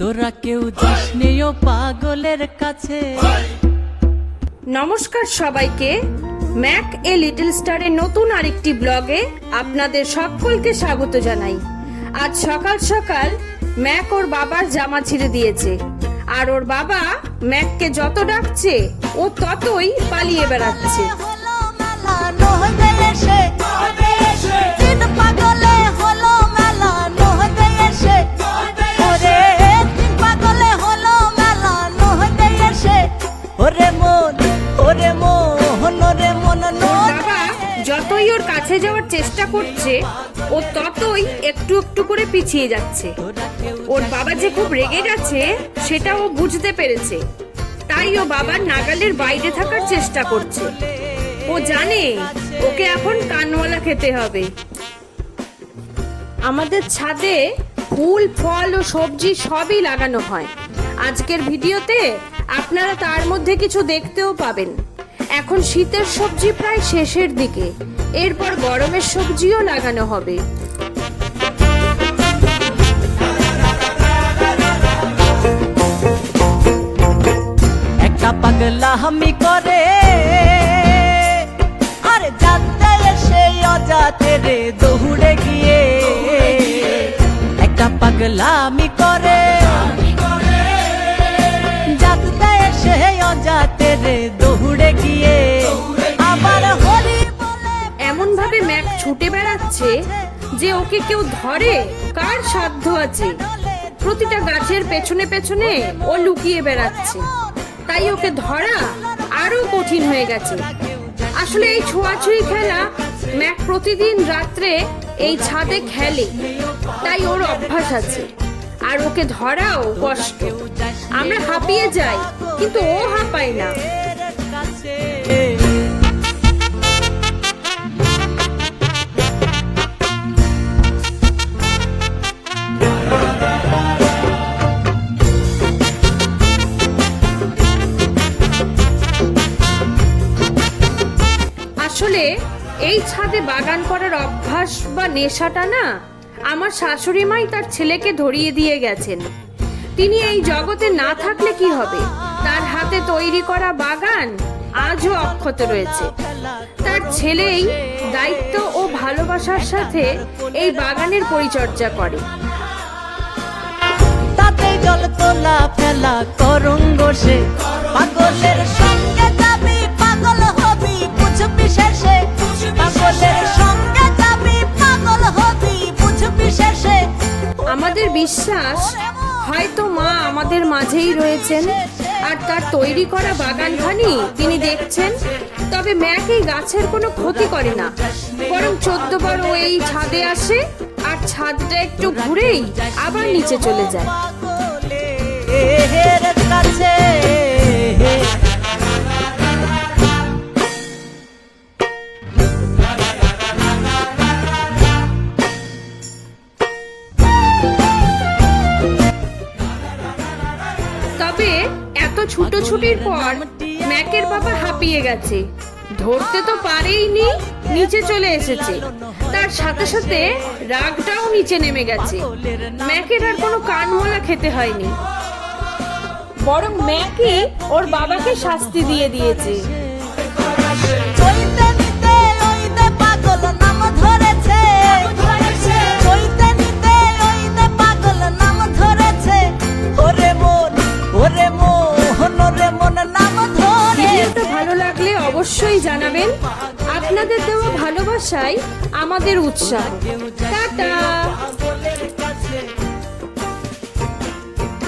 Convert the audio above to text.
তোরা কেউ যাস নেও পাগলের কাছে। নমস্কার সবাইকে। ম্যাক এ লিটল স্টারের নতুন আরেকটি ব্লগে আপনাদের সকলকে স্বাগত জানাই। আজ সকাল সকাল ম্যাক ওর বাবার জামা ছিঁড়ে দিয়েছে। আর ওর বাবা ম্যাককে যত ডাকছে ও ততই পালিয়ে বেড়াচ্ছে। কাছে যাওয়ার চেষ্টা করছে, ও ততই একটু একটু করে পিছিয়ে যাচ্ছে। ওর বাবা যে খুব রেগে গেছে, সেটা ও বুঝতে পেরেছে। তাই ও বাবার নাগালের বাইরে থাকার চেষ্টা করছে। ও জানে ওকে এখন কানওয়ালা খেতে হবে। আমাদের ছাদে ফুল, ফল ও সবজি সবই লাগানো হয়। আজকের ভিডিওতে আপনারা তার মধ্যে কিছু দেখতেও পাবেন। এখন শীতের সবজি প্রায় শেষের দিকে। এরপর গরমের সবজিও লাগানো হবে। একটা পাগলা হামি করে, আর যাতে এসে অজাতে রে দৌড়ে গিয়ে। একটা পাগলা আমি করে যাতে এসে অজাতে রে বেড়াচ্ছে যে ওকে কেউ ধরে? কার সাধ্য আছে? প্রতিটা গাছের পেছনে পেছনে ও লুকিয়ে বেড়াচ্ছে। তাই ওকে ধরা আরও কঠিন হয়ে গেছে। আসলে এই ছোঁয়াছুঁই খেলা ম্যাক প্রতিদিন রাত্রে এই ছাদে খেলে। তাই ওর অভ্যাস আছে। আর ওকে ধরাও কষ্ট। আমরা হাঁপিয়ে যাই, কিন্তু ও হাঁপায় না। আসলে এই ছাদে বাগান করার অভ্যাস বা নেশাটা না? আমার শাশুড়ি মাই তার ছেলেকে ধরিয়ে দিয়ে গেছেন। তিনি এই জগতে না থাকলে কি হবে? তার হাতে তৈরি করা বাগান আজও অক্ষত রয়েছে। তার ছেলেই দায়িত্ব ও ভালোবাসার সাথে এই বাগানের পরিচর্যা করে। তাতে জল তোলা ফেলা করঙ্গ সে আমাদের বিশ্বাস, হয়তো মা আমাদের মাঝেই রয়েছেন আর তার তৈরি করা বাগানখানি তিনি দেখছেন, তবে ম্যাক এই গাছের কোনো ক্ষতি করে না। বরং চোদ্দ বার ও এই ছাদে আসে আর ছাদটা একটু ঘুরেই আবার নিচে চলে যায়। ছুটোছুটির পর ম্যাকের বাবা হাঁপিয়ে গেছে। ধরতে তো পারেইনি নিচে চলে এসেছে। তার সাথে সাথে রাগটাও নিচে নেমে গেছে। ম্যাকের আর কোনো কানমোলা খেতে হয়নি। বরং ম্যাকে ওর বাবাকে শাস্তি দিয়ে দিয়েছে। অবশ্যই জানাবেন। আপনাদের দেওয়া ভালোবাসাই আমাদের উৎসাহ। টাটা!